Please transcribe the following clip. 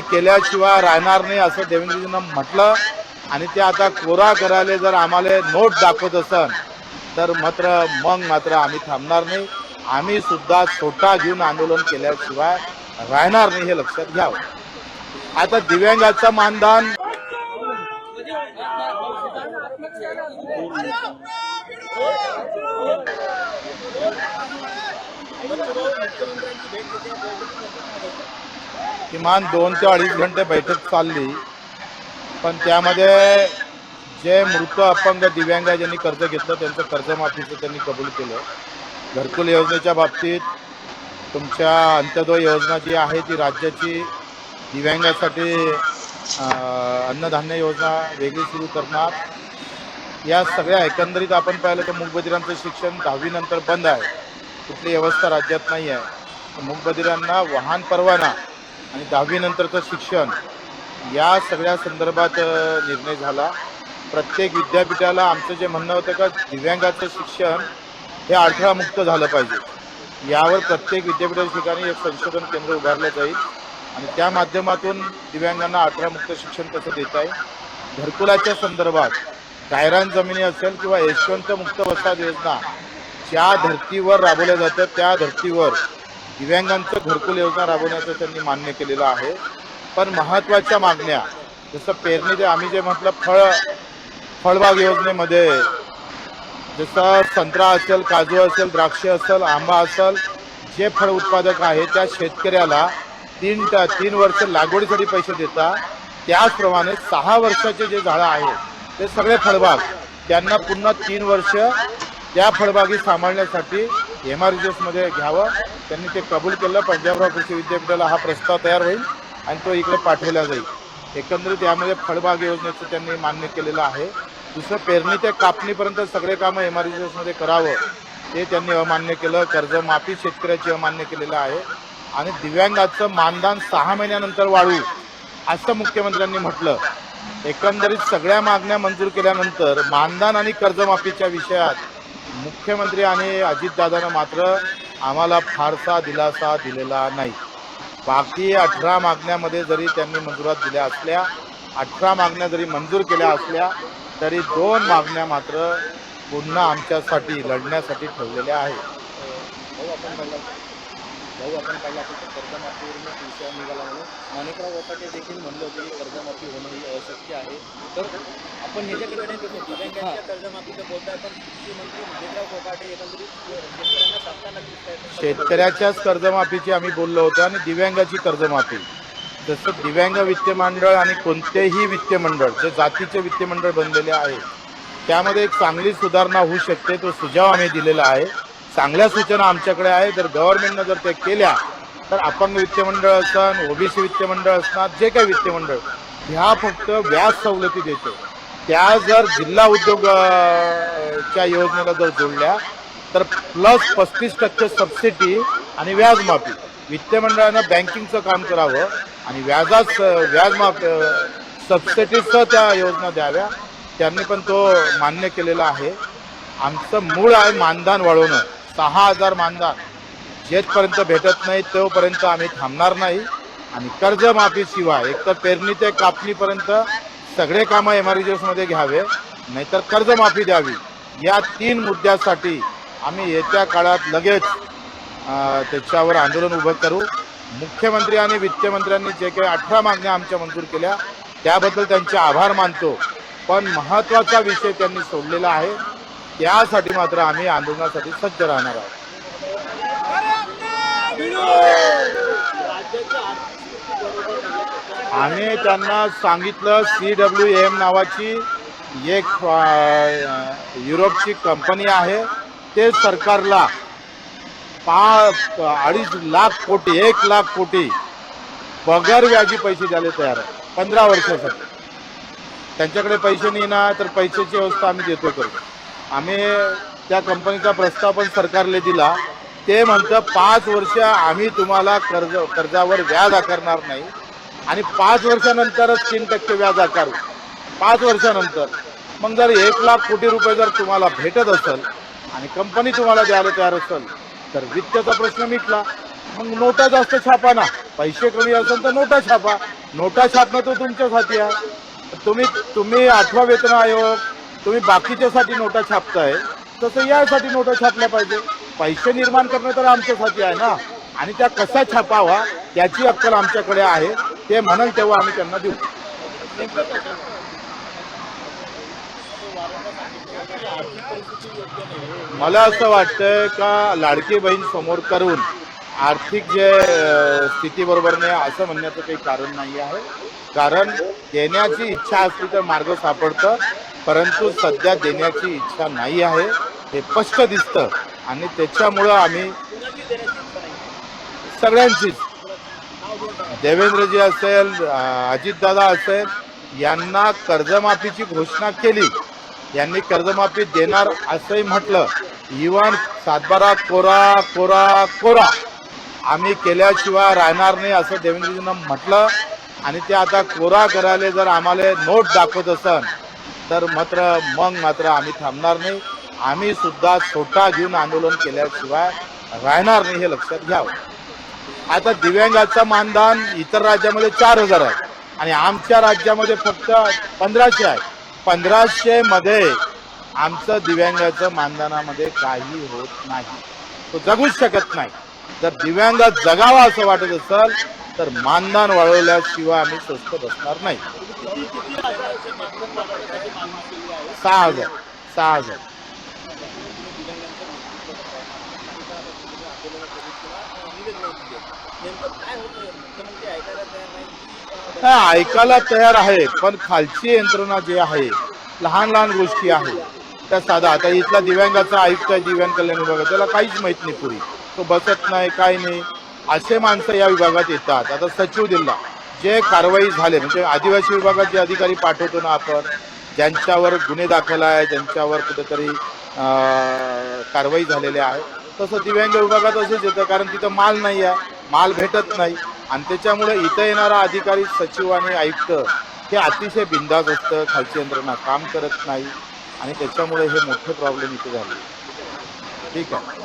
केल्याशिवाय राहणार नाही असं देवेंद्रजींना म्हटलं. आणि ते आता कोरा करायला जर आम्हाला नोट दाखवत असन तर मात्र मग मात्र आम्ही थांबणार नाही. आम्ही सुद्धा छोटा घेऊन आंदोलन केल्याशिवाय राहणार नाही हे लक्षात घ्यावं. आता दिव्यांगाचं मानधन किमान दोन ते अडीच घंटे बैठक चालली. पण त्यामध्ये जे मृत अपंग दिव्यांग ज्यांनी कर्ज घेतलं त्यांचं कर्जमाफीचं त्यांनी कबूल केलं. घरकुल योजनेच्या बाबतीत तुमच्या अंत्योदय योजना जी आहे ती राज्याची दिव्यांगासाठी अन्नधान्य योजना वेगळी सुरू करणार. या सगळ्या एकंदरीत आपण पाहिलं तर मूकबधिरांचं शिक्षण दहावीनंतर बंद आहे. कुठली व्यवस्था राज्यात नाही आहे मूकबधिरांना वाहन परवाना आणि दहावीनंतरचं शिक्षण या सगळ्या संदर्भात निर्णय झाला. प्रत्येक विद्यापीठाला आमचं जे म्हणणं होतं का दिव्यांगाचं शिक्षण हे अडथळामुक्त झालं पाहिजे. यावर प्रत्येक विद्यापीठाच्या ठिकाणी एक संशोधन केंद्र उभारलं जाईल आणि त्या माध्यमातून दिव्यांगांना अडथळा मुक्त शिक्षण कसं देता येईल? घरकुलाच्या संदर्भात गायरान जमिनी असेल किंवा यशवंत मुक्त वसाहत योजना ज्या धर्तीवर राबवल्या जातात त्या धर्तीवर दिव्यांगांचं घरकुल योजना राबवण्याचं त्यांनी मान्य केलेलं आहे. पण महत्त्वाच्या मागण्या जसं पेरणी जे आम्ही जे म्हटलं फळ फळबाग योजनेमध्ये जसं संत्रा असेल काजू असेल द्राक्ष असेल आंबा असेल जे फळ उत्पादक आहे त्या शेतकऱ्याला तीन तीन वर्ष लागवडीसाठी पैसे देतात. त्याचप्रमाणे सहा वर्षाचे जे झाडं आहेत ते सगळे फळबाग त्यांना पुन्हा तीन वर्ष त्या फळबागी सांभाळण्यासाठी एम आरमध्ये घ्यावं. त्यांनी ते कबूल केलं. पंजाबराव कृषी विद्यापीठाला हा प्रस्ताव तयार होईल आणि तो इकडे पाठवला जाईल. एकंदरीत यामध्ये फळबाग योजनेचं त्यांनी मान्य केलेलं आहे. दुसरं पेरणी ते कापणीपर्यंत सगळे कामं एम आरमध्ये करावं ते त्यांनी अमान्य केलं. कर्जमाफी शेतकऱ्याची अमान्य केलेलं आहे. आणि दिव्यांगाचं मानधन सहा महिन्यानंतर वाढवू असं मुख्यमंत्र्यांनी म्हटलं. एकंदरीत सगळ्या मागण्या मंजूर केल्यानंतर मानधन आणि कर्जमाफीच्या विषयात मुख्यमंत्री आणि अजितदादानं मात्र आम्हाला फारसा दिलासा दिलेला नाही. बाकी अठरा मागण्यामध्ये जरी त्यांनी मंजुरात दिल्या असल्या अठरा मागण्या जरी मंजूर केल्या असल्या तरी दोन मागण्या मात्र पुन्हा आमच्यासाठी लढण्यासाठी ठेवलेल्या आहेत. भाऊ आपण पाहिलं असेल तर कर्जमाफीवरून विषय निघाला म्हणून माणिकराव कोकाटे देखील म्हणलं होतं की कर्जमाफी होणं ही अशक्य आहे. तर आपण ह्याच्याकडे नाही बघतो दिव्यांगांच्या कर्जमाफीचं बोलताय पण कृषी मंत्री माणिकराव कोकाटे एकंदरीत शेतकऱ्यांना सांगताना दिसत आहेत शेतकऱ्याच्याच कर्जमाफीची आम्ही बोललो होतो आणि दिव्यांगाची कर्जमाफी. जसं दिव्यांग वित्त मंडळ आणि कोणतेही वित्त मंडळ जे जातीचे वित्त मंडळ बनलेले आहे त्यामध्ये एक चांगली सुधारणा होऊ शकते तो सुझाव आम्ही दिलेला आहे. चांगल्या सूचना आमच्याकडे आहे. जर गव्हर्नमेंटनं जर ते केल्या तर अपंग वित्त मंडळ असन ओबीसी वित्त मंडळ असणार जे काही वित्त मंडळ ह्या फक्त व्याज सवलती देते. त्या जर जिल्हा उद्योगच्या योजनेला जर जोडल्या तर प्लस पस्तीस टक्के सबसिडी आणि व्याजमाफी. वित्त मंडळानं बँकिंगचं काम करावं आणि व्याजाच व्याजमाफ सबसिडीचं त्या योजना द्याव्या. त्यांनी पण तो मान्य केलेला आहे. आमचं मूळ आहे मानधन वाढवणं. सहा हजार मानधन. जेथपर्यंत भेटत नाही तोपर्यंत आम्ही थांबणार नाही. आणि कर्जमाफीशिवाय एकतर पेरणी ते कापणीपर्यंत सगळे कामं एम आरमध्ये घ्यावे नाहीतर कर्जमाफी द्यावी. या तीन मुद्द्यासाठी आम्ही येत्या काळात लगेच त्याच्यावर आंदोलन उभं करू. मुख्यमंत्री आणि वित्तमंत्र्यांनी जे काही अठरा मागण्या आमच्या मंजूर केल्या त्याबद्दल त्यांचे आभार मानतो. पण महत्त्वाचा विषय त्यांनी सोडलेला आहे. त्यासाठी मात्र आम्ही आंदोलनासाठी सज्ज राहणार आहोत. आम्ही त्यांना सांगितलं सी डब्ल्यू एम नावाची एक युरोपची कंपनी आहे. ते सरकारला पा अडीच लाख कोटी एक लाख कोटी पगार व्याजी पैसे द्यायला तयार आहे. पंधरा वर्षासाठी. त्यांच्याकडे पैसे नाही ना तर पैशाची व्यवस्था आम्ही देतो करतो आम्ही त्या कंपनीचा प्रस्ताव पण सरकारला दिला. ते म्हणतं पाच वर्ष आम्ही तुम्हाला कर्ज कर्जावर व्याज आकारणार नाही. आणि पाच वर्षानंतरच तीन टक्के व्याज आकारू. पाच वर्षानंतर. मग जर एक लाख कोटी रुपये जर तुम्हाला भेटत असेल आणि कंपनी तुम्हाला द्यायला तयार असेल तर वित्तचा प्रश्न मिटला. मग नोटा जास्त छापा ना. पैसे कमी असेल तर नोटा छापा. नोटा छापणं तो तुमच्यासाठी आहे. तुम्ही तुम्ही आठवा वेतन आयोग तुम्ही बाकीच्यासाठी नोटा छापताय तसं यासाठी नोटा छापल्या पाहिजे. पैसे निर्माण करणं तर आमच्यासाठी आहे ना. आणि त्या कशा छापावा त्याची अक्कल आमच्याकडे आहे. ते म्हणाल तेव्हा आम्ही त्यांना देऊ. मला असं वाटतं का लाडकी बहीण समोर करून आर्थिक जे स्थितीबरोबर स्थिती बरोबर नाही असं म्हणण्याचं काही कारण नाही आहे. कारण देण्याची इच्छा असली तर मार्ग सापडतं परंतु सध्या देण्याची इच्छा नाही आहे हे स्पष्ट दिसतं. आणि त्याच्यामुळं आम्ही सगळ्यांचीच देवेंद्रजी असेल अजितदादा असेल यांना कर्जमाफीची घोषणा केली. यांनी कर्जमाफी देणार असंही म्हटलं. इवन सातबारा कोरा कोरा कोरा. आम्ही केल्याशिवाय राहणार नाही असं देवेंद्रजीनं म्हटलं. आणि ते आता कोरा करायला जर आम्हाला नोट दाखवत असन तर मात्र मग मात्र आम्ही थांबणार नाही. आम्ही सुद्धा छोटा घेऊन आंदोलन केल्याशिवाय राहणार नाही हे लक्षात घ्यावं. आता दिव्यांगाचं मानधन इतर राज्यामध्ये चार हजार आहे. आणि आमच्या राज्यामध्ये फक्त पंधराशे आहे. पंधराशे मध्ये आमचं दिव्यांगाचं मानधनामध्ये काही होत नाही. तो जगूच शकत नाही. जर दिव्यांग जगावा असं वाटत असेल तर मानधन वाढवल्याशिवाय आम्ही स्वस्त बसणार नाही. सहा हजार. सहा हजार नेमकं काय होतं मुख्यमंत्री ऐकायला तयार ऐकायला तयार आहे पण खालची यंत्रणा जी आहे लहान लहान गोष्टी आहेत. त्या साधा आता इथला दिव्यांगाचा आयुक्त आहे दिव्यांग कल्याण विभागात त्याला काहीच माहीत नाही पुरी. तो बसत नाही काय नाही. असे माणसं या विभागात येतात. आता सचिव दिला जे कारवाई झाले म्हणजे आदिवासी विभागात जे अधिकारी पाठवतो ना आपण ज्यांच्यावर गुन्हे दाखल आहे ज्यांच्यावर कुठेतरी कारवाई झालेली आहे तसं दिव्यांग विभागात असंच येतं कारण तिथं माल नाही आहे. माल भेटत नाही. आणि त्याच्यामुळे इथं येणारा अधिकारी सचिव आणि आयुक्त हे अतिशय बिंदास असतं. खालची यंत्रणा काम करत नाही. आणि त्याच्यामुळे हे मोठे प्रॉब्लेम इथे झाले ठीक आहे.